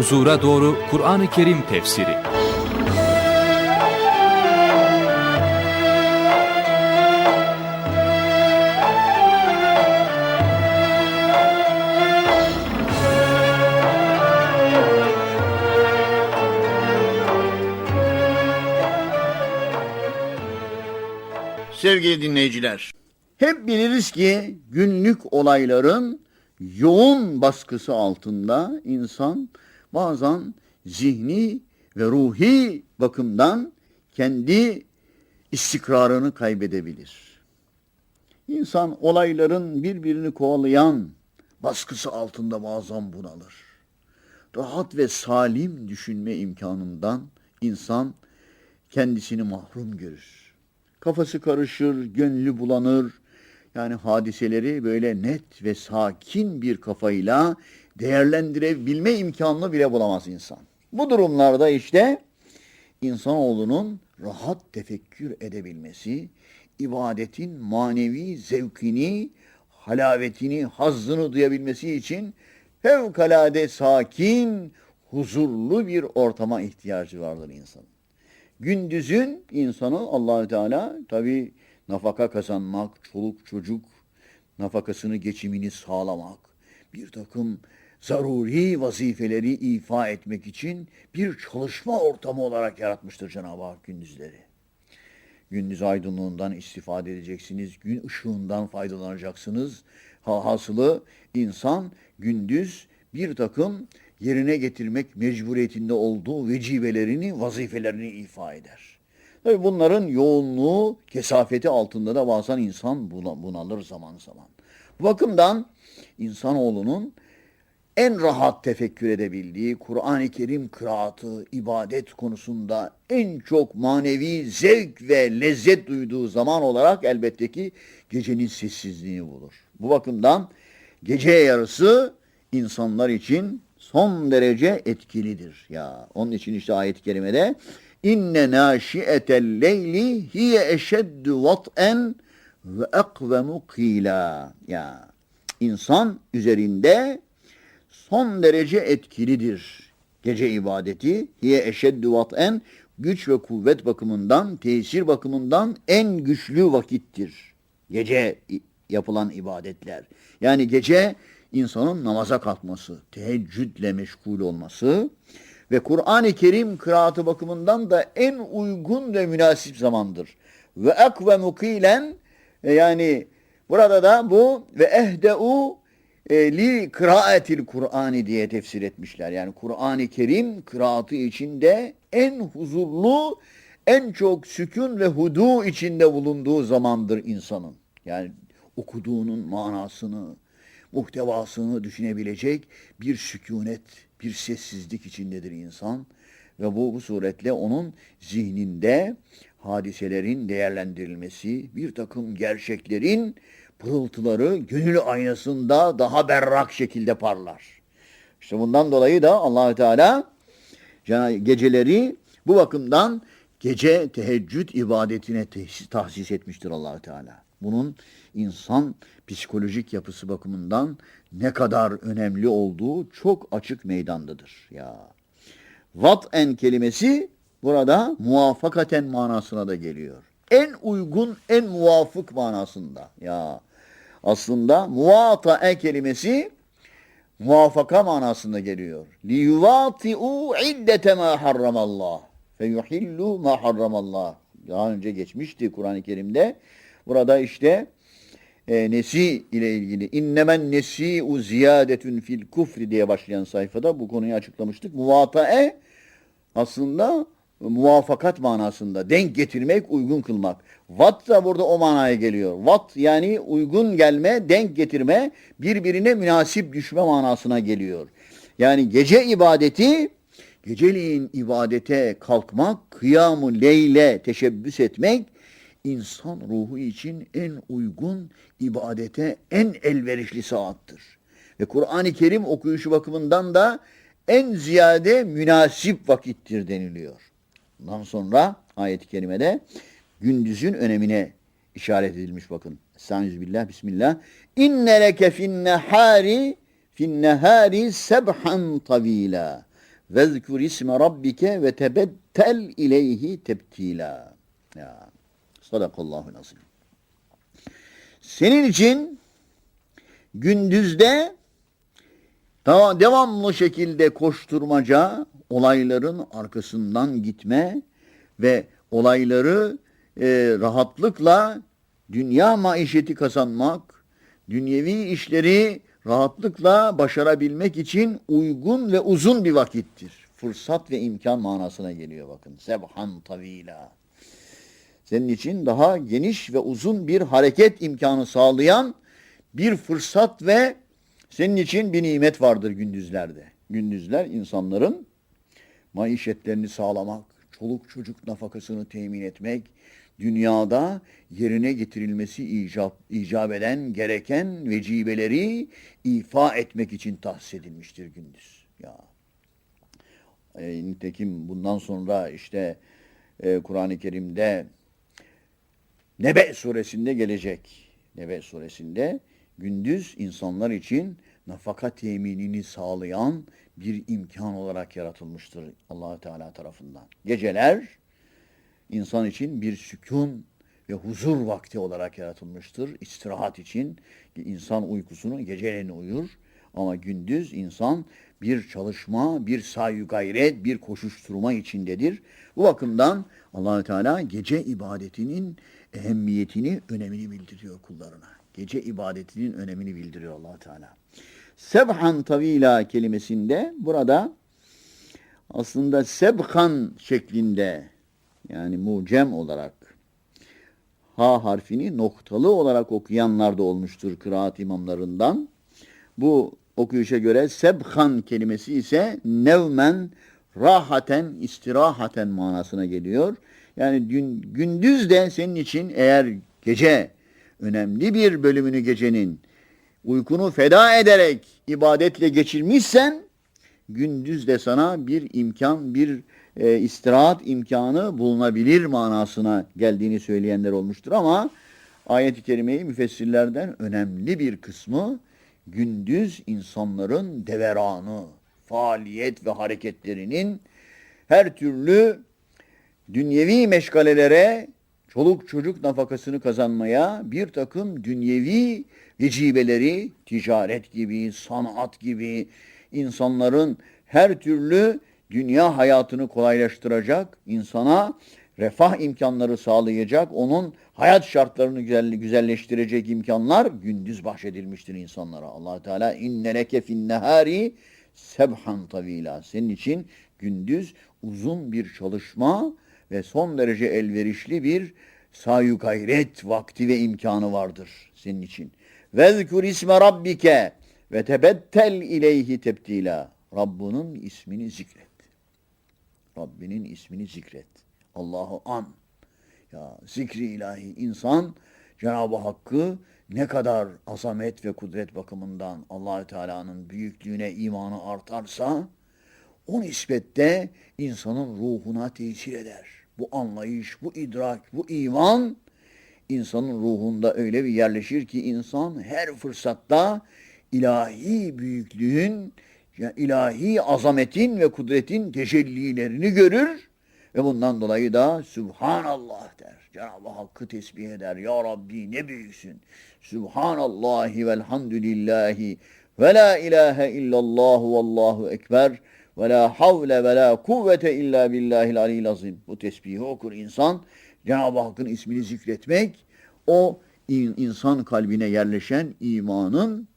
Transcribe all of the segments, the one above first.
Huzura Doğru Kur'an-ı Kerim Tefsiri. Sevgili dinleyiciler, hep biliriz ki günlük olayların yoğun baskısı altında insan bazen zihni ve ruhi bakımdan kendi istikrarını kaybedebilir. İnsan olayların birbirini kovalayan baskısı altında bazen bunalır. Rahat ve salim düşünme imkanından insan kendisini mahrum görür. Kafası karışır, gönlü bulanır. Yani hadiseleri böyle net ve sakin bir kafayla değerlendirebilme imkanını bile bulamaz insan. Bu durumlarda işte insanoğlunun rahat tefekkür edebilmesi, ibadetin manevi zevkini, halavetini, hazzını duyabilmesi için fevkalade sakin, huzurlu bir ortama ihtiyacı vardır insanın. Gündüzün insanı Allahü Teala tabi nafaka kazanmak, çoluk çocuk nafakasını, geçimini sağlamak, bir takım zaruri vazifeleri ifa etmek için bir çalışma ortamı olarak yaratmıştır Cenab-ı Hak gündüzleri. Gündüz aydınlığından istifade edeceksiniz, gün ışığından faydalanacaksınız. Hasılı insan gündüz bir takım yerine getirmek mecburiyetinde olduğu vecibelerini, vazifelerini ifa eder. Tabi bunların yoğunluğu, kesafeti altında da bazen insan bunalır zaman zaman. Bu bakımdan insanoğlunun en rahat tefekkür edebildiği Kur'an-ı Kerim kıraatı, ibadet konusunda en çok manevi zevk ve lezzet duyduğu zaman olarak elbette ki gecenin sessizliğini bulur. Bu bakımdan gece yarısı insanlar için son derece etkilidir. Ya onun için işte ayet-i kerimede inne naşiyetel leyli hiye eşeddu vat'en ve ekvemu kila. Ya insan üzerinde son derece etkilidir. Gece ibadeti hiye eşeddu vat'en güç ve kuvvet bakımından, tesir bakımından en güçlü vakittir. Gece yapılan ibadetler. Yani gece insanın namaza kalkması, teheccüdle meşgul olması ve Kur'an-ı Kerim kıraatı bakımından da en uygun ve münasip zamandır. Ve ekve mukilen e, yani burada da bu ve ehdeu e, li kıraatil Kur'an'ı diye tefsir etmişler. Yani Kur'an-ı Kerim kıraatı içinde en huzurlu, en çok sükun ve hudu içinde bulunduğu zamandır insanın. Yani okuduğunun manasını, muhtevasını düşünebilecek bir sükunet, bir sessizlik içindedir insan. Ve bu, bu suretle onun zihninde hadiselerin değerlendirilmesi, bir takım gerçeklerin pırıltıları gönül aynasında daha berrak şekilde parlar. İşte bundan dolayı da Allahü Teala geceleri bu bakımdan gece teheccüd ibadetine tahsis etmiştir Allahü Teala. Bunun insan psikolojik yapısı bakımından ne kadar önemli olduğu çok açık meydandadır. Ya en kelimesi burada muvafakaten manasına da geliyor. En uygun, en muvafık manasında. Ya aslında muvatae kelimesi muvafaka manasında geliyor. Li yuvati'u iddete ma harramallah fe yuhillu ma harramallah. Daha önce geçmişti Kur'an-ı Kerim'de. Burada işte e, nesi ile ilgili innemen nesi'u ziyadetün fil kufri diye başlayan sayfada bu konuyu açıklamıştık. Muvatae aslında muvafakat manasında denk getirmek, uygun kılmak. Vat da burada o manaya geliyor. Vat yani uygun gelme, denk getirme, birbirine münasip düşme manasına geliyor. Yani gece ibadeti, geceliğin ibadete kalkmak, kıyamu leyle teşebbüs etmek, insan ruhu için en uygun ibadete en elverişli saattır. Ve Kur'an-ı Kerim okuyuşu bakımından da en ziyade münasip vakittir deniliyor. Bundan sonra ayet-i kerimede gündüzün önemine işaret edilmiş bakın. Estağfirullah, Bismillah. İnne leke finnehari finnehari sebhan tavila Vezkur isme rabbike ve tebettel ileyhi tebtila. Ya. Sadakallahu azim. Senin için gündüzde devamlı şekilde koşturmaca, olayların arkasından gitme ve olayları e, rahatlıkla dünya maişeti kazanmak, dünyevi işleri rahatlıkla başarabilmek için uygun ve uzun bir vakittir. Fırsat ve imkan manasına geliyor bakın. Sebhan tavila. Senin için daha geniş ve uzun bir hareket imkanı sağlayan bir fırsat ve senin için bir nimet vardır gündüzlerde. Gündüzler insanların maişetlerini sağlamak, çoluk çocuk nafakasını temin etmek, dünyada yerine getirilmesi icap, icap eden gereken vecibeleri ifa etmek için tahsis edilmiştir gündüz. Ya. E, nitekim bundan sonra işte e, Kur'an-ı Kerim'de Nebe suresinde gelecek. Nebe suresinde gündüz insanlar için nafaka teminini sağlayan bir imkan olarak yaratılmıştır allah Teala tarafından. Geceler insan için bir sükun ve huzur vakti olarak yaratılmıştır. İstirahat için insan uykusunu geceleyin uyur ama gündüz insan bir çalışma, bir sayu gayret, bir koşuşturma içindedir. Bu bakımdan allah Teala gece ibadetinin ehemmiyetini, önemini bildiriyor kullarına. Gece ibadetinin önemini bildiriyor allah Teala. Sebhan tavila kelimesinde burada aslında sebhan şeklinde yani mucem olarak ha harfini noktalı olarak okuyanlar da olmuştur kıraat imamlarından. Bu okuyuşa göre sebhan kelimesi ise nevmen, rahaten, istirahaten manasına geliyor. Yani gün, gündüz de senin için eğer gece önemli bir bölümünü gecenin uykunu feda ederek ibadetle geçirmişsen gündüz de sana bir imkan, bir e, istirahat imkanı bulunabilir manasına geldiğini söyleyenler olmuştur. Ama ayet-i kerimeyi müfessirlerden önemli bir kısmı gündüz insanların deveranı, faaliyet ve hareketlerinin her türlü dünyevi meşgalelere, çoluk çocuk nafakasını kazanmaya bir takım dünyevi vecibeleri, ticaret gibi, sanat gibi insanların her türlü dünya hayatını kolaylaştıracak, insana refah imkanları sağlayacak, onun hayat şartlarını güzel, güzelleştirecek imkanlar gündüz bahşedilmiştir insanlara. allah Teala inneleke finnehari sebhan tavila. Senin için gündüz uzun bir çalışma ve son derece elverişli bir sayu gayret vakti ve imkanı vardır senin için. Vezkur isme rabbike ve tebettel ileyhi tebtila. Rabbinin ismini zikret. Rabbinin ismini zikret. Allah'ı an. Ya zikri ilahi insan Cenab-ı Hakk'ı ne kadar azamet ve kudret bakımından Allahü Teala'nın büyüklüğüne imanı artarsa o nispette insanın ruhuna tesir eder. Bu anlayış, bu idrak, bu iman insanın ruhunda öyle bir yerleşir ki insan her fırsatta ilahi büyüklüğün, yani ilahi azametin ve kudretin tecellilerini görür ve bundan dolayı da Subhanallah der. Cenab-ı Hakk'ı tesbih eder. Ya Rabbi ne büyüksün. Subhanallahi velhamdülillahi ve la ilahe illallah vallahu ekber ve la havle ve la kuvvete illa billahil aliyyil azim. Bu tesbihi okur insan. Cenab-ı Hakk'ın ismini zikretmek o insan kalbine yerleşen imanın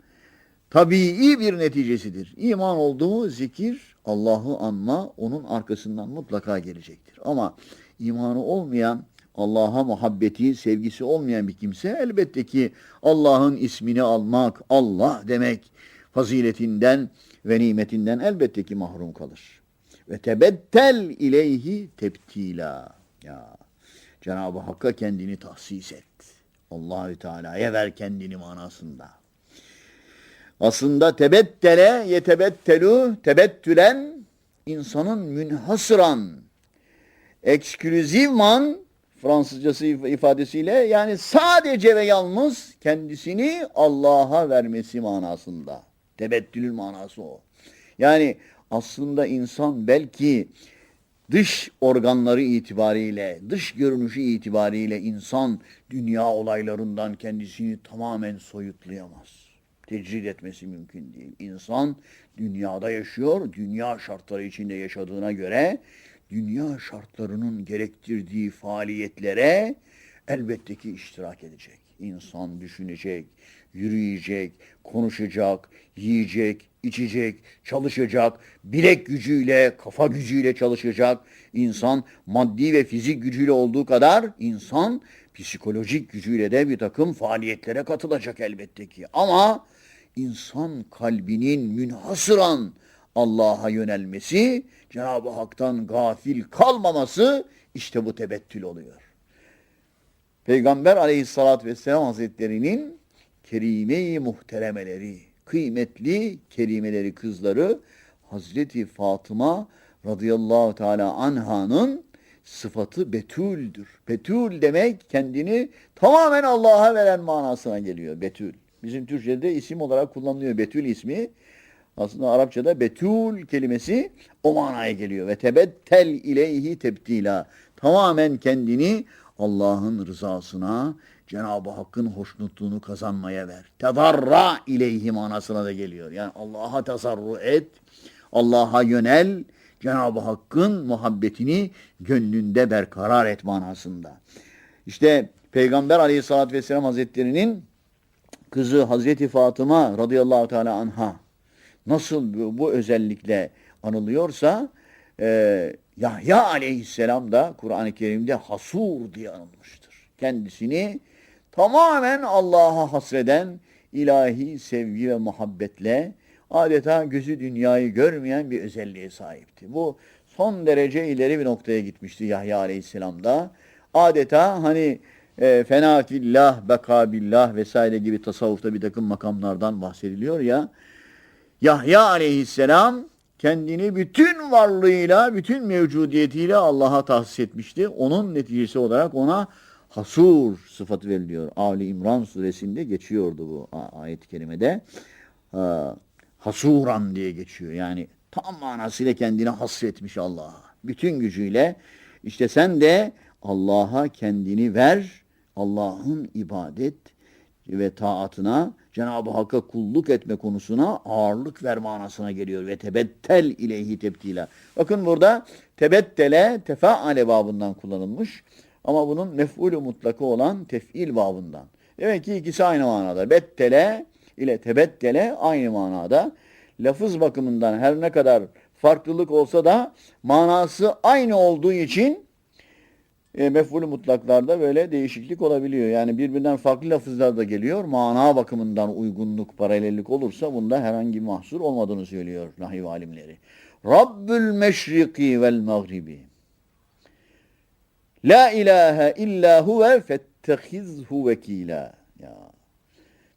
tabii bir neticesidir. İman olduğu zikir, Allah'ı anma onun arkasından mutlaka gelecektir. Ama imanı olmayan, Allah'a muhabbeti, sevgisi olmayan bir kimse elbette ki Allah'ın ismini almak, Allah demek faziletinden ve nimetinden elbette ki mahrum kalır. Ve tebettel ileyhi tebtila. Ya Cenab-ı Hakk'a kendini tahsis et. Allahü Teala'ya ver kendini manasında. Aslında tebettele yetebettelu tebettülen insanın münhasıran eksklüzivman Fransızcası ifadesiyle yani sadece ve yalnız kendisini Allah'a vermesi manasında. Tebettülün manası o. Yani aslında insan belki dış organları itibariyle, dış görünüşü itibariyle insan dünya olaylarından kendisini tamamen soyutlayamaz. Tecrid etmesi mümkün değil. İnsan dünyada yaşıyor, dünya şartları içinde yaşadığına göre dünya şartlarının gerektirdiği faaliyetlere elbette ki iştirak edecek. İnsan düşünecek, yürüyecek, konuşacak, yiyecek, içecek, çalışacak, bilek gücüyle, kafa gücüyle çalışacak. İnsan maddi ve fizik gücüyle olduğu kadar insan psikolojik gücüyle de bir takım faaliyetlere katılacak elbette ki. Ama insan kalbinin münhasıran Allah'a yönelmesi, Cenab-ı Hak'tan gafil kalmaması işte bu tebettül oluyor. Peygamber aleyhissalatü vesselam hazretlerinin kerime-i muhteremeleri, kıymetli kerimeleri kızları Hazreti Fatıma radıyallahu teala anhanın sıfatı betüldür. Betül demek kendini tamamen Allah'a veren manasına geliyor betül. Bizim Türkçe'de isim olarak kullanılıyor betül ismi. Aslında Arapçada betül kelimesi o manaya geliyor. Ve tebettel ileyhi tebdila. Tamamen kendini Allah'ın rızasına, Cenab-ı Hakk'ın hoşnutluğunu kazanmaya ver. Tedarra ileyhi manasına da geliyor. Yani Allah'a tasarru et, Allah'a yönel, Cenab-ı Hakk'ın muhabbetini gönlünde berkarar et manasında. İşte Peygamber aleyhissalatü vesselam hazretlerinin kızı Hazreti Fatıma radıyallahu teala anha nasıl bu, bu özellikle anılıyorsa e, Yahya aleyhisselam da Kur'an-ı Kerim'de hasur diye anılmıştır. Kendisini tamamen Allah'a hasreden ilahi sevgi ve muhabbetle adeta gözü dünyayı görmeyen bir özelliğe sahipti. Bu son derece ileri bir noktaya gitmişti Yahya aleyhisselamda. Adeta hani e, fena fillah, beka billah vesaire gibi tasavvufta bir takım makamlardan bahsediliyor ya. Yahya aleyhisselam kendini bütün varlığıyla, bütün mevcudiyetiyle Allah'a tahsis etmişti. Onun neticesi olarak ona hasur sıfatı veriliyor. Ali İmran suresinde geçiyordu bu ayet-i kerimede. Hasuran diye geçiyor. Yani tam manasıyla kendini hasretmiş Allah'a. Bütün gücüyle. İşte sen de Allah'a kendini ver. Allah'ın ibadet ve taatına Cenab-ı Hakk'a kulluk etme konusuna ağırlık ver manasına geliyor. Ve tebettel ileyhi tebtila. Bakın burada tebettele tefaale babından kullanılmış. Ama bunun mef'ulü mutlakı olan tef'il babından. Demek ki ikisi aynı manada. Bettele ile tebettele aynı manada. Lafız bakımından her ne kadar farklılık olsa da manası aynı olduğu için e, mef'ulü mutlaklarda böyle değişiklik olabiliyor. Yani birbirinden farklı lafızlar da geliyor. Mana bakımından uygunluk, paralellik olursa bunda herhangi bir mahsur olmadığını söylüyor nahiv alimleri. Rabbül meşriki vel mağribi. La ilahe illa huve fettehizhu vekila. Ya.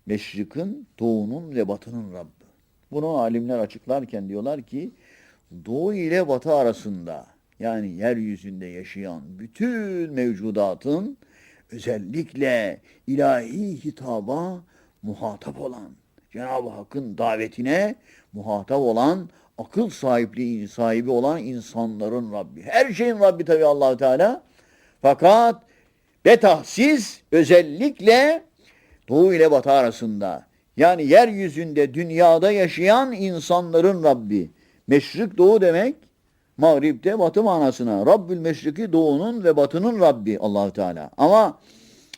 Meşrikin, doğunun ve batının Rabbi. Bunu alimler açıklarken diyorlar ki doğu ile batı arasında yani yeryüzünde yaşayan bütün mevcudatın özellikle ilahi hitaba muhatap olan, Cenab-ı Hakk'ın davetine muhatap olan, akıl sahipliği sahibi olan insanların Rabbi. Her şeyin Rabbi tabi allah Teala. Fakat betahsiz özellikle doğu ile batı arasında yani yeryüzünde dünyada yaşayan insanların Rabbi. Meşrik doğu demek Mağrib'de batı manasına. Rabbül meşriki doğunun ve batının Rabbi allah Teala. Ama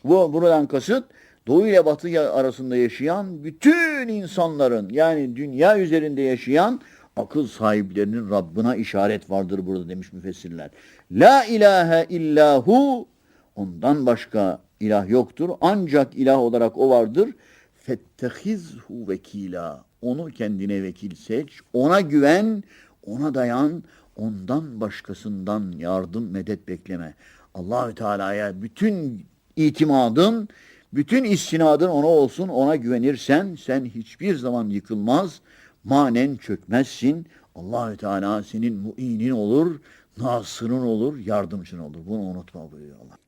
bu buradan kasıt doğu ile batı arasında yaşayan bütün insanların yani dünya üzerinde yaşayan akıl sahiplerinin Rabbına işaret vardır burada demiş müfessirler. La ilahe illahu ondan başka ilah yoktur. Ancak ilah olarak o vardır. Fettehizhu vekila. Onu kendine vekil seç. Ona güven, ona dayan, ondan başkasından yardım medet bekleme. Allahü Teala'ya bütün itimadın, bütün istinadın ona olsun. Ona güvenirsen sen hiçbir zaman yıkılmaz, manen çökmezsin. Allahü Teala senin muinin olur, nasırın olur, yardımcın olur. Bunu unutma buyuruyor Allah.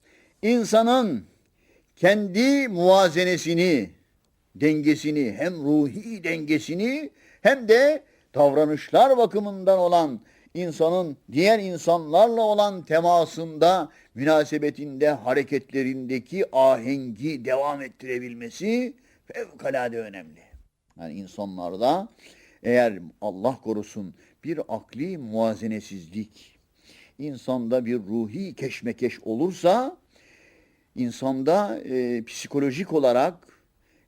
İnsanın kendi muvazenesini, dengesini, hem ruhi dengesini hem de davranışlar bakımından olan insanın diğer insanlarla olan temasında, münasebetinde, hareketlerindeki ahengi devam ettirebilmesi fevkalade önemli. Yani insanlarda eğer Allah korusun bir akli muazenesizlik, insanda bir ruhi keşmekeş olursa, insanda e, psikolojik olarak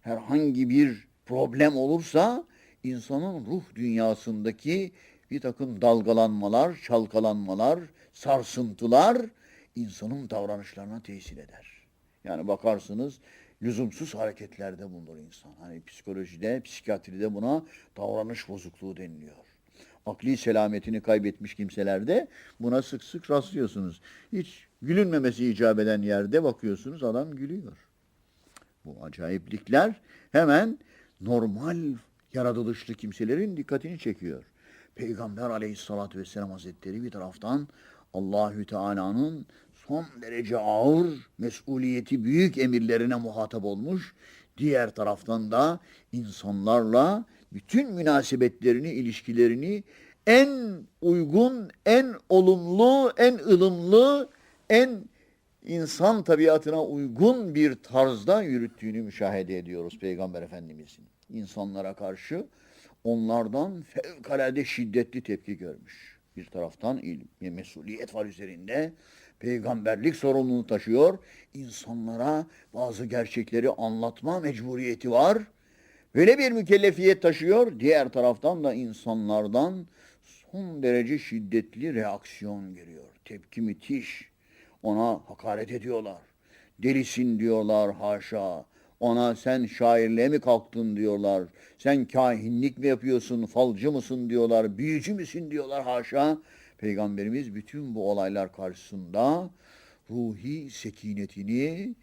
herhangi bir problem olursa, insanın ruh dünyasındaki bir takım dalgalanmalar, çalkalanmalar, sarsıntılar insanın davranışlarına tesir eder. Yani bakarsınız lüzumsuz hareketlerde bulunur insan. Hani psikolojide, psikiyatride buna davranış bozukluğu deniliyor. Akli selametini kaybetmiş kimselerde buna sık sık rastlıyorsunuz. Hiç gülünmemesi icap eden yerde bakıyorsunuz adam gülüyor. Bu acayiplikler hemen normal yaratılışlı kimselerin dikkatini çekiyor. Peygamber aleyhissalatü vesselam hazretleri bir taraftan Allahü Teala'nın son derece ağır, mesuliyeti büyük emirlerine muhatap olmuş. Diğer taraftan da insanlarla bütün münasebetlerini, ilişkilerini en uygun, en olumlu, en ılımlı, en insan tabiatına uygun bir tarzda yürüttüğünü müşahede ediyoruz Peygamber Efendimizin. İnsanlara karşı onlardan fevkalade şiddetli tepki görmüş. Bir taraftan ilim, mesuliyet var üzerinde. Peygamberlik sorumluluğunu taşıyor. İnsanlara bazı gerçekleri anlatma mecburiyeti var. Böyle bir mükellefiyet taşıyor. Diğer taraftan da insanlardan son derece şiddetli reaksiyon geliyor. Tepki müthiş. Ona hakaret ediyorlar. Delisin diyorlar haşa. Ona sen şairliğe mi kalktın diyorlar. Sen kahinlik mi yapıyorsun, falcı mısın diyorlar. Büyücü müsün diyorlar haşa. Peygamberimiz bütün bu olaylar karşısında ruhi sekinetini,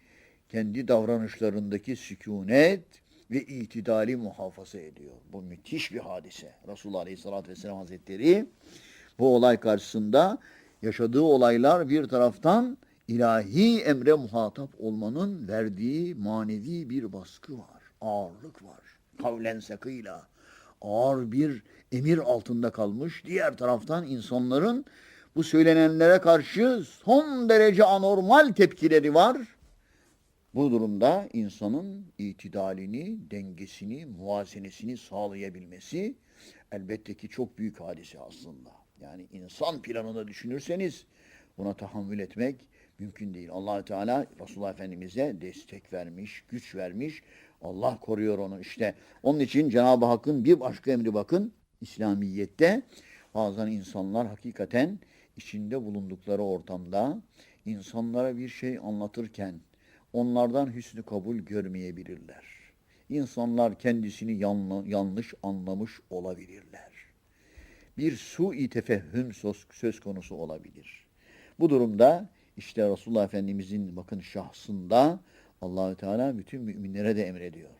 kendi davranışlarındaki sükunet ve itidali muhafaza ediyor. Bu müthiş bir hadise. Resulullah Aleyhisselatü Vesselam Hazretleri bu olay karşısında yaşadığı olaylar bir taraftan ilahi emre muhatap olmanın verdiği manevi bir baskı var. Ağırlık var. Kavlen sakıyla ağır bir emir altında kalmış. Diğer taraftan insanların bu söylenenlere karşı son derece anormal tepkileri var. Bu durumda insanın itidalini, dengesini, muvazenesini sağlayabilmesi elbette ki çok büyük hadise aslında. Yani insan planını düşünürseniz buna tahammül etmek mümkün değil. allah Teala Resulullah Efendimiz'e destek vermiş, güç vermiş. Allah koruyor onu işte. Onun için Cenab-ı Hakk'ın bir başka emri bakın. İslamiyet'te bazen insanlar hakikaten içinde bulundukları ortamda insanlara bir şey anlatırken onlardan hüsnü kabul görmeyebilirler. İnsanlar kendisini yanlı, yanlış anlamış olabilirler. Bir su-i tefehüm söz, söz konusu olabilir. Bu durumda işte Resulullah Efendimizin bakın şahsında Allahü Teala bütün müminlere de emrediyor.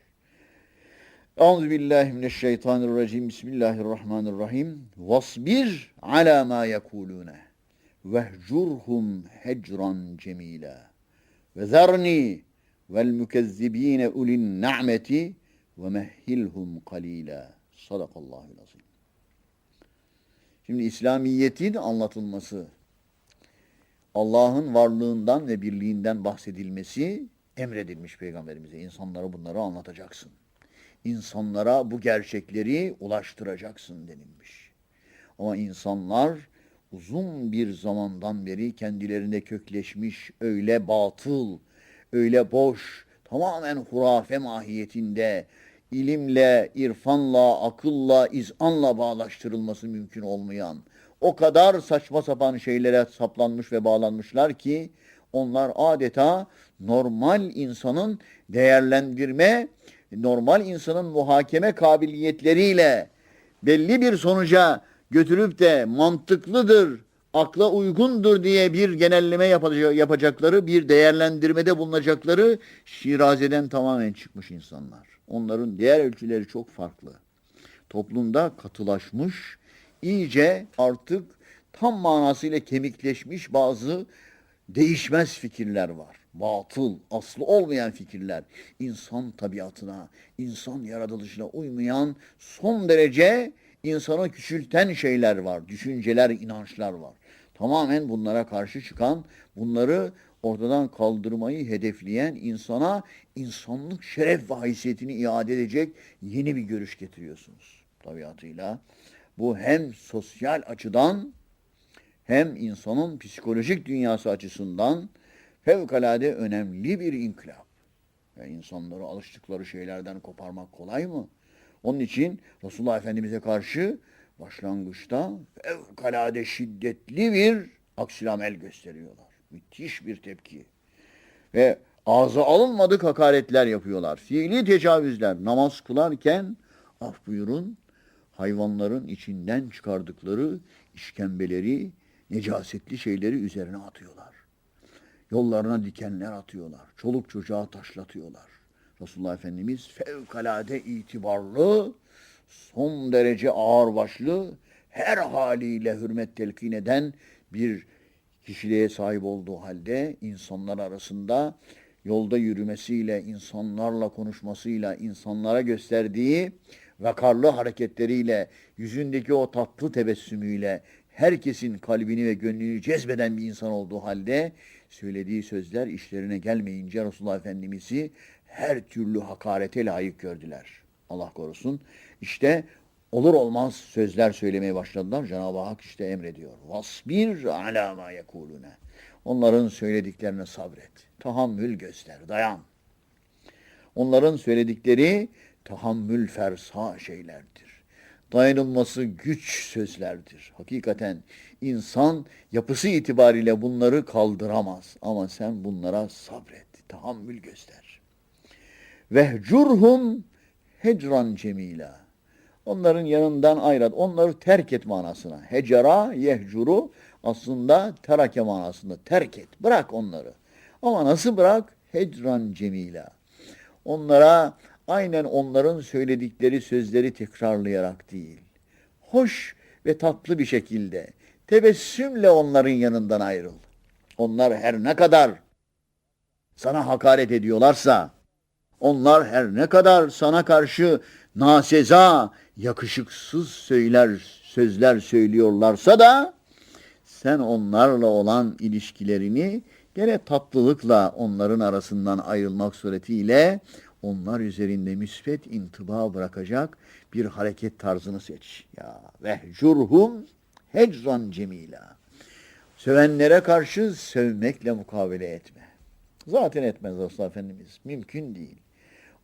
Euzu billahi mineşşeytanirracim. Bismillahirrahmanirrahim. Vasbir ala ma yekulune. Vehcurhum hecran cemila. Ve zerni vel mukezzibine ulin na'meti ve mehhilhum kalila. Sadakallahul azim. Şimdi İslamiyetin anlatılması, Allah'ın varlığından ve birliğinden bahsedilmesi emredilmiş peygamberimize. İnsanlara bunları anlatacaksın. İnsanlara bu gerçekleri ulaştıracaksın denilmiş. Ama insanlar uzun bir zamandan beri kendilerinde kökleşmiş öyle batıl, öyle boş, tamamen hurafe mahiyetinde ilimle, irfanla, akılla, izanla bağlaştırılması mümkün olmayan o kadar saçma sapan şeylere saplanmış ve bağlanmışlar ki onlar adeta normal insanın değerlendirme, normal insanın muhakeme kabiliyetleriyle belli bir sonuca götürüp de mantıklıdır, akla uygundur diye bir genelleme yapacakları, bir değerlendirmede bulunacakları şirazeden tamamen çıkmış insanlar. Onların diğer ölçüleri çok farklı. Toplumda katılaşmış, iyice artık tam manasıyla kemikleşmiş bazı değişmez fikirler var. Batıl, aslı olmayan fikirler. İnsan tabiatına, insan yaratılışına uymayan son derece insana küçülten şeyler var, düşünceler, inançlar var. Tamamen bunlara karşı çıkan, bunları ortadan kaldırmayı hedefleyen insana insanlık şeref ve haysiyetini iade edecek yeni bir görüş getiriyorsunuz tabiatıyla. Bu hem sosyal açıdan hem insanın psikolojik dünyası açısından fevkalade önemli bir inkılap. Ya insanları alıştıkları şeylerden koparmak kolay mı? Onun için Resulullah Efendimiz'e karşı başlangıçta fevkalade şiddetli bir aksilamel gösteriyorlar. Müthiş bir tepki. Ve ağza alınmadık hakaretler yapıyorlar. Fiili tecavüzler. Namaz kılarken af buyurun hayvanların içinden çıkardıkları işkembeleri, necasetli şeyleri üzerine atıyorlar. Yollarına dikenler atıyorlar. Çoluk çocuğa taşlatıyorlar. Resulullah Efendimiz fevkalade itibarlı, son derece ağırbaşlı, her haliyle hürmet telkin eden bir kişiliğe sahip olduğu halde insanlar arasında yolda yürümesiyle, insanlarla konuşmasıyla, insanlara gösterdiği vakarlı hareketleriyle, yüzündeki o tatlı tebessümüyle herkesin kalbini ve gönlünü cezbeden bir insan olduğu halde söylediği sözler işlerine gelmeyince Resulullah Efendimiz'i her türlü hakarete layık gördüler. Allah korusun. İşte olur olmaz sözler söylemeye başladılar. Cenab-ı Hak işte emrediyor. Vasbir ala ma yekulune. Onların söylediklerine sabret. Tahammül göster, dayan. Onların söyledikleri tahammül fersa şeylerdir. Dayanılması güç sözlerdir. Hakikaten insan yapısı itibariyle bunları kaldıramaz. Ama sen bunlara sabret, tahammül göster. Vehcurhum hecran cemila. Onların yanından ayrıl. Onları terk et manasına. Hecera, yehcuru aslında terake manasında. Terk et. Bırak onları. Ama nasıl bırak? Hecran cemila. Onlara aynen onların söyledikleri sözleri tekrarlayarak değil. Hoş ve tatlı bir şekilde tebessümle onların yanından ayrıl. Onlar her ne kadar sana hakaret ediyorlarsa, onlar her ne kadar sana karşı naseza, yakışıksız söyler, sözler söylüyorlarsa da sen onlarla olan ilişkilerini gene tatlılıkla onların arasından ayrılmak suretiyle onlar üzerinde müsbet intiba bırakacak bir hareket tarzını seç. Ya vehcurhum hecran cemila. Sövenlere karşı sövmekle mukabele etme. Zaten etmez Resulullah Efendimiz. Mümkün değil.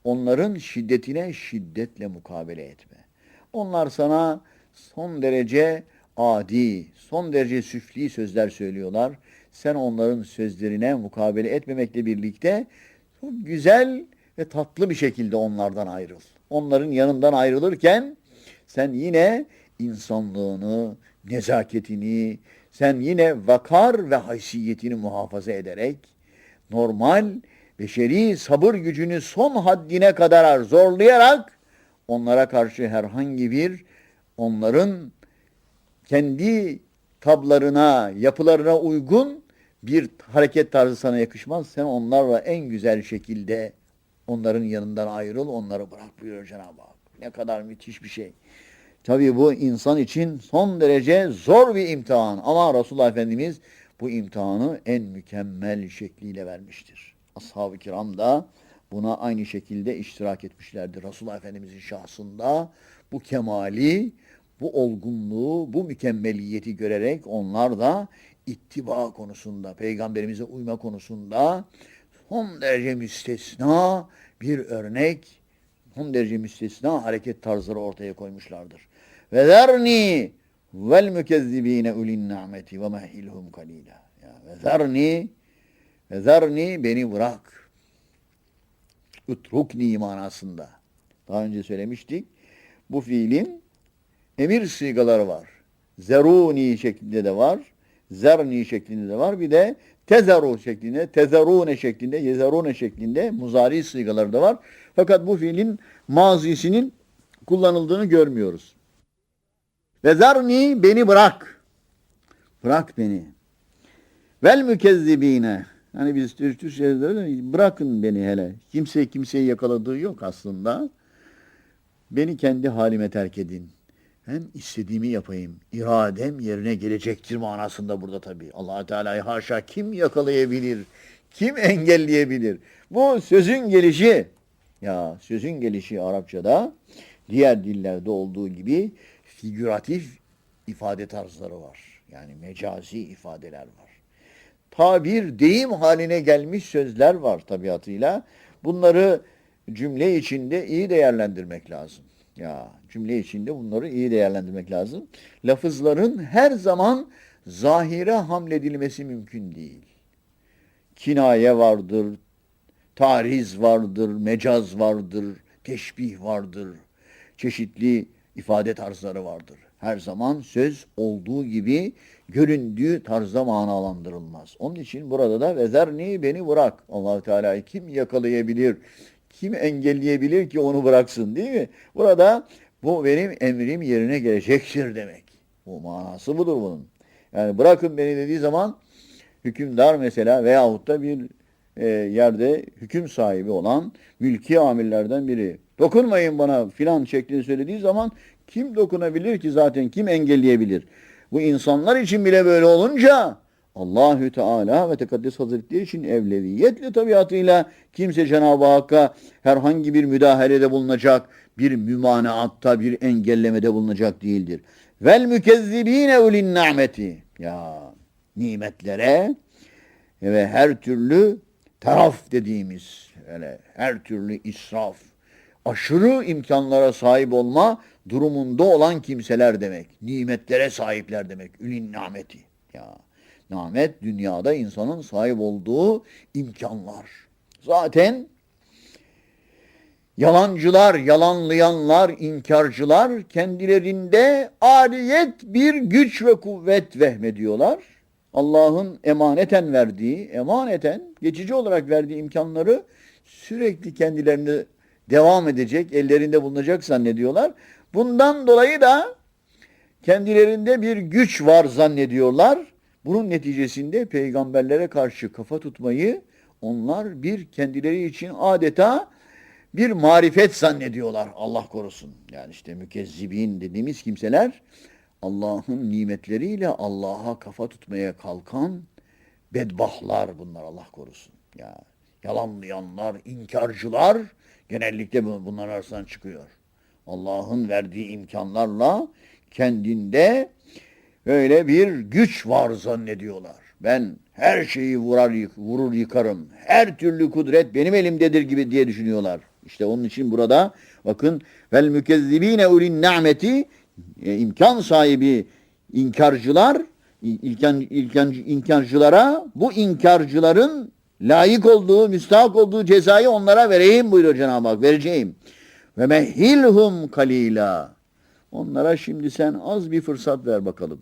Onların şiddetine şiddetle mukabele etme. Onlar sana son derece adi, son derece süfli sözler söylüyorlar. Sen onların sözlerine mukabele etmemekle birlikte çok güzel ve tatlı bir şekilde onlardan ayrıl. Onların yanından ayrılırken sen yine insanlığını, nezaketini, sen yine vakar ve haysiyetini muhafaza ederek normal beşeri sabır gücünü son haddine kadar zorlayarak onlara karşı herhangi bir onların kendi tablarına, yapılarına uygun bir hareket tarzı sana yakışmaz. Sen onlarla en güzel şekilde onların yanından ayrıl, onları bırak buyuruyor Cenab-ı Hak. Ne kadar müthiş bir şey. Tabii bu insan için son derece zor bir imtihan ama Resulullah Efendimiz bu imtihanı en mükemmel şekliyle vermiştir. Ashab-ı kiram da buna aynı şekilde iştirak etmişlerdir. Resulullah Efendimizin şahsında bu kemali, bu olgunluğu, bu mükemmeliyeti görerek onlar da ittiba konusunda, peygamberimize uyma konusunda son derece müstesna bir örnek, son derece müstesna hareket tarzları ortaya koymuşlardır. Ve zerni vel mükezzibine ulin ni'meti ve mehilhum kalila. Ve zerni ve zerni beni bırak. Utrukni manasında. Daha önce söylemiştik. Bu fiilin emir sigaları var. Zeruni şeklinde de var. Zerni şeklinde de var. Bir de tezeru şeklinde, tezerune şeklinde, yezerune şeklinde muzari sigaları da var. Fakat bu fiilin mazisinin kullanıldığını görmüyoruz. Ve zerni beni bırak. Bırak beni. Vel mükezzibine. Hani biz Türkçe'de öyle bırakın beni hele. Kimse kimseyi yakaladığı yok aslında. Beni kendi halime terk edin. Hem istediğimi yapayım, iradem yerine gelecektir manasında burada tabii. allah Teala'yı haşa kim yakalayabilir, kim engelleyebilir? Bu sözün gelişi. Ya sözün gelişi Arapçada diğer dillerde olduğu gibi figüratif ifade tarzları var. Yani mecazi ifadeler var. Tabir, deyim haline gelmiş sözler var tabiatıyla. Bunları cümle içinde iyi değerlendirmek lazım. Ya cümle içinde bunları iyi değerlendirmek lazım. Lafızların her zaman zahire hamledilmesi mümkün değil. Kinaye vardır, tariz vardır, mecaz vardır, teşbih vardır, çeşitli ifade tarzları vardır. Her zaman söz olduğu gibi göründüğü tarzda manalandırılmaz. Onun için burada da vezerni beni bırak. Allahu Teala'yı kim yakalayabilir? Kim engelleyebilir ki onu bıraksın değil mi? Burada bu benim emrim yerine gelecektir demek. Bu manası budur bunun. Yani bırakın beni dediği zaman hükümdar mesela veyahut da bir e, yerde hüküm sahibi olan mülki amirlerden biri. Dokunmayın bana filan şeklinde söylediği zaman kim dokunabilir ki zaten kim engelleyebilir? Bu insanlar için bile böyle olunca Allahü Teala ve Tekaddes Hazretleri için evleviyetle tabiatıyla kimse Cenab-ı Hakk'a herhangi bir müdahalede bulunacak, bir mümanaatta, bir engellemede bulunacak değildir. Vel mükezzibine ulin nimeti. Ya nimetlere ve her türlü taraf dediğimiz öyle her türlü israf, aşırı imkanlara sahip olma durumunda olan kimseler demek. Nimetlere sahipler demek. Ülin nimeti. Ya nimet dünyada insanın sahip olduğu imkanlar. Zaten yalancılar, yalanlayanlar, inkarcılar kendilerinde aliyet bir güç ve kuvvet vehmediyorlar. Allah'ın emaneten verdiği, emaneten geçici olarak verdiği imkanları sürekli kendilerini devam edecek, ellerinde bulunacak zannediyorlar. Bundan dolayı da kendilerinde bir güç var zannediyorlar. Bunun neticesinde peygamberlere karşı kafa tutmayı onlar bir kendileri için adeta bir marifet zannediyorlar. Allah korusun. Yani işte mükezzibin dediğimiz kimseler Allah'ın nimetleriyle Allah'a kafa tutmaya kalkan bedbahlar bunlar Allah korusun. Ya yalanlayanlar, inkarcılar genellikle bunlar arasından çıkıyor. Allah'ın verdiği imkanlarla kendinde öyle bir güç var zannediyorlar. Ben her şeyi vurar vurur yıkarım. Her türlü kudret benim elimdedir gibi diye düşünüyorlar. İşte onun için burada bakın vel mükezzibine ulin ni'meti e, imkan sahibi inkarcılar ilken, ilken, inkarcılara bu inkarcıların layık olduğu, müstahak olduğu cezayı onlara vereyim buyuruyor Cenab-ı Hak. Vereceğim. Ve mehilhum kalila. Onlara şimdi sen az bir fırsat ver bakalım.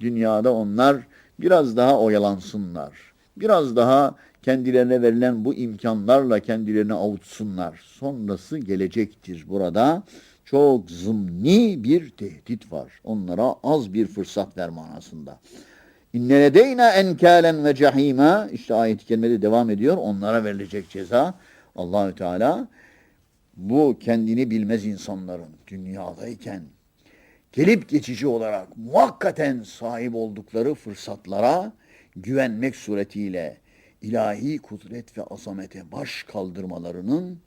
Dünyada onlar biraz daha oyalansınlar. Biraz daha kendilerine verilen bu imkanlarla kendilerini avutsunlar. Sonrası gelecektir burada. Çok zımni bir tehdit var. Onlara az bir fırsat ver manasında. İnne ledeyna enkâlen ve cehîmâ. İşte ayet-i kerimede devam ediyor. Onlara verilecek ceza. Allahü Teala bu kendini bilmez insanların dünyadayken gelip geçici olarak muhakkaten sahip oldukları fırsatlara güvenmek suretiyle ilahi kudret ve azamete baş kaldırmalarının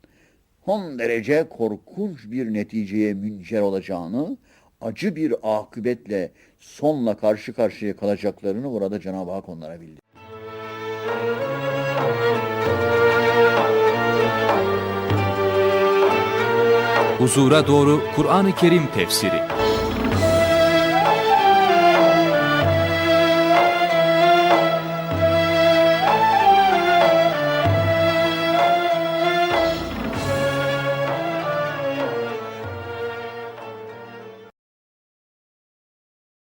son derece korkunç bir neticeye müncer olacağını, acı bir akıbetle sonla karşı karşıya kalacaklarını burada Cenab-ı Hak onlara bildi. Huzura doğru Kur'an-ı Kerim tefsiri